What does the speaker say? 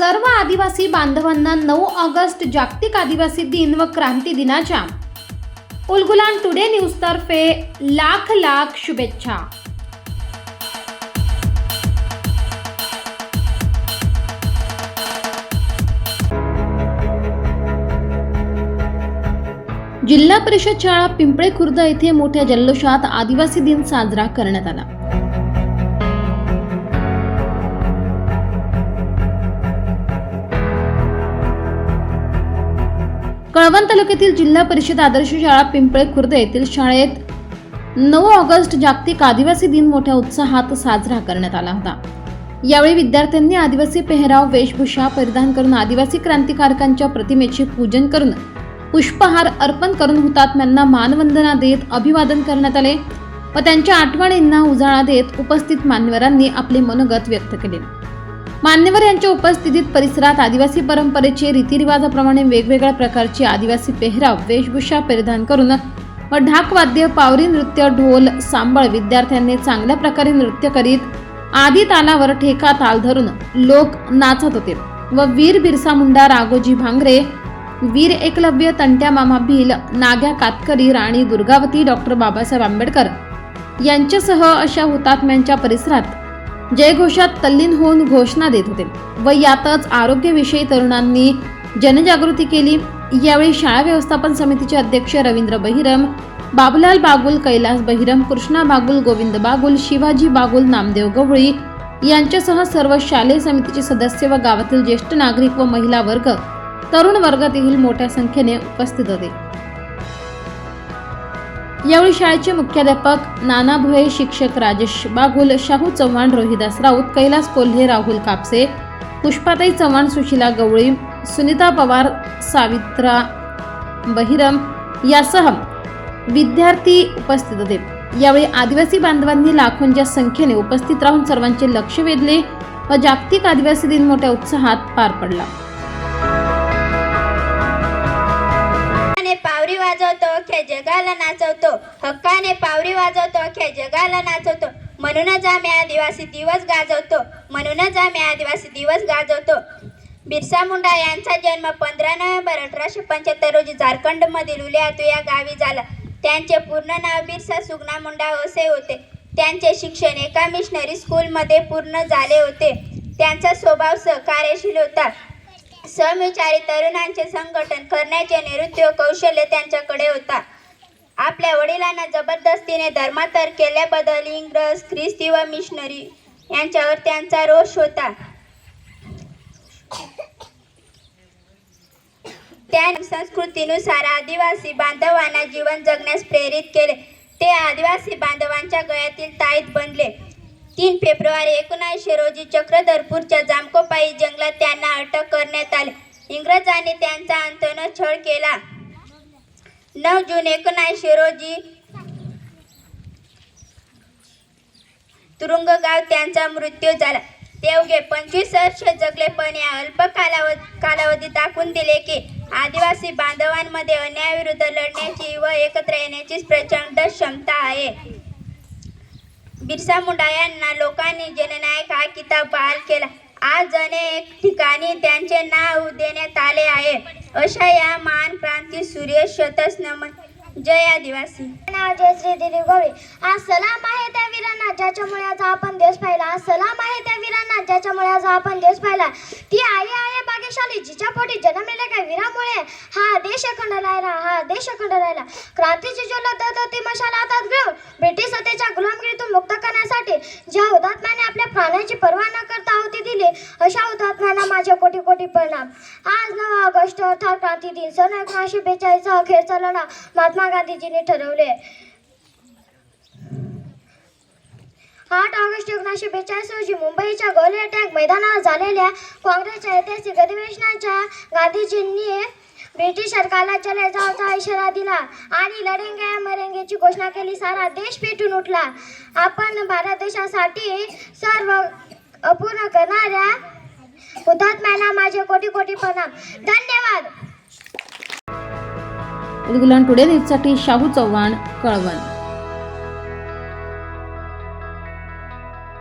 सर्व आदिवासी बांधवांना नऊ ऑगस्ट जागतिक आदिवासी दिन व क्रांती दिनाच्या. उलगुलान टुडे न्यूज तर्फे लाख लाख शुभेच्छा. जिल्हा परिषद शाळा पिंपळे खुर्द येथे मोठ्या जल्लोषात आदिवासी दिन साजरा करण्यात आला. कळवण तालुक्यातील जिल्हा परिषद आदर्श शाळा पिंपळे खुर्द येथील शाळेत नऊ ऑगस्ट जागतिक आदिवासी दिन मोठ्या उत्साहात साजरा करण्यात आला होता. यावेळी विद्यार्थ्यांनी आदिवासी पेहराव वेशभूषा परिधान करून आदिवासी क्रांतिकारकांच्या प्रतिमेचे पूजन करून पुष्पहार अर्पण करून हुतात्म्यांना मानवंदना देत अभिवादन करण्यात आले व त्यांच्या आठवणींना उजाळा देत उपस्थित मान्यवरांनी आपले मनोगत व्यक्त केले. मान्यवर यांच्या उपस्थितीत परिसरात आदिवासी परंपरेचे रीतिरिवाजाप्रमाणे वेगवेगळ्या प्रकारची आदिवासी पेहराव वेशभूषा परिधान करून व ढाकवाद्य पावरी नृत्य ढोल सांबळ विद्यार्थ्यांनी चांगल्या प्रकारे नृत्य करीत आदी तालावर ठेका ताल धरून लोक नाचत होते व वीर बिरसा मुंडा राघोजी भांगरे वीर एकलव्य तंट्या मामा भील नाग्या कातकरी राणी दुर्गावती डॉक्टर बाबासाहेब आंबेडकर यांच्यासह अशा हुतात्म्यांच्या परिसरात जयघोषात तल्लीन होऊन घोषणा देत होते व यातच आरोग्यविषयी तरुणांनी जनजागृती केली. यावेळी शाळा व्यवस्थापन समितीचे अध्यक्ष रवींद्र बहिरम बाबुलाल बागुल कैलास बहिरम कृष्णा बागुल गोविंद बागुल शिवाजी बागुल नामदेव गवळी यांच्यासह सर्व शालेय समितीचे सदस्य व गावातील ज्येष्ठ नागरिक व महिला वर्ग तरुण वर्गातील मोठ्या संख्येने उपस्थित होते. यावेळी शाळेचे मुख्याध्यापक नाना भोये शिक्षक राजेश बागुल शाहू चव्हाण रोहिदास राऊत कैलास कोल्हे राहुल कापसे पुष्पाताई चव्हाण सुशिला गवळी सुनीता पवार सावित्रा बहिरम यासह विद्यार्थी उपस्थित होते. यावेळी आदिवासी बांधवांनी लाखोंच्या संख्येने उपस्थित राहून सर्वांचे लक्ष वेधले व जागतिक आदिवासी दिन मोठ्या उत्साहात पार पडला. पावरी वाजवतो अख्ख्या जगाला नाचवतो. हक्काने पावरी वाजवतो खे जगाला नाचवतो. म्हणूनच आम्ही आदिवासी दिवस गाजवतो. म्हणूनच आम्ही आदिवासी दिवस गाजवतो. बिरसा मुंडा यांचा जन्म पंधरा नोव्हेंबर अठराशे पंच्याहत्तर रोजी झारखंडमधील उलियातू या गावी झाला. त्यांचे पूर्ण नाव बिरसा सुगना मुंडा असे होते. त्यांचे शिक्षण एका मिशनरी स्कूलमध्ये पूर्ण झाले होते. त्यांचा स्वभाव सहकार्यशील होता. समविचारी तरुणांचे संघटन करण्याचे नैऋत्य कौशल्य त्यांच्याकडे होता. आपल्या वडिलांना जबरदस्तीने धर्मांतर केल्याबद्दल इंग्रज ख्रिस्ती व मिशनरी यांच्यावर त्यांचा रोष होता. त्या संस्कृतीनुसार आदिवासी बांधवांना जीवन जगण्यास प्रेरित केले. ते आदिवासी बांधवांच्या गळ्यातील ताईत बनले. तीन फेब्रुवारी एकोणीसशे रोजी चक्रधरपूरच्या जामकोपाई जंगलात त्यांना अटक करण्यात आली. इंग्रजांनी त्यांचा अंतन छळ केला. नऊ जून एकोणीसशे रोजी तुरुंगगाव त्यांचा मृत्यू झाला. देवगे पंचवीस वर्ष जगले पण या अल्प कालाव कालावधी दाखवून दिले की आदिवासी बांधवांमध्ये अन्यायाविरुद्ध लढण्याची व एकत्र येण्याची प्रचंड क्षमता आहे. बिरसा मुंडा यांना लोकांनी जननायक हा किताब बहाल केला. आज अनेक ठिकाणी त्यांचे नाव देण्यात आले आहे. अशा या महान क्रांती सूर्य शतस नमन. जय आदिवासी. नाव जयश्री दिलीप गवळी आज सलाम आहे त्या वीरांना ज्याच्यामुळे आज आपण देश पाहिला. आज सलाम आहे त्या वीरांना ज्याच्यामुळे आज आपण देश पाहिला. ती आई आहे भाग्यशाली जिच्या पोटी जन्मलेल्या काय वीरामुळे? हा देश अखंड राहिला हा देश अखंड राहिला. क्रांतीची ज्वलत होती मशाल आता ब्रिटिश अशा हुतात्म्यांना माझे कोटी कोटी प्रणाम. आज नऊ ऑगस्ट अर्थात क्रांती दिन. सन एकोणीसशे बेचाळीसचा अखेरचा लढा महात्मा गांधीजींनी ठरवले. आठ ऑगस्ट एकोणीसशे बेचाळीस रोजी मुंबईच्या गोले अटॅक मैदानावर झालेल्या काँग्रेसच्या ऐतिहासिक अधिवेशनाच्या गांधीजींनी ब्रिटिश सरकारला चले जावचा इशारा दिला आणि लढेंगे मरेंगेची घोषणा केली. सारा देश पेटून उठला. आपण भारत देशासाठी सर्व अपूर्ण करणाऱ्या हुतात्म्याला माझे कोटी कोटी प्रणाम धन्यवाद. उलगुलान टुडे न्यूजसाठी शाहू चव्हाण कळवण.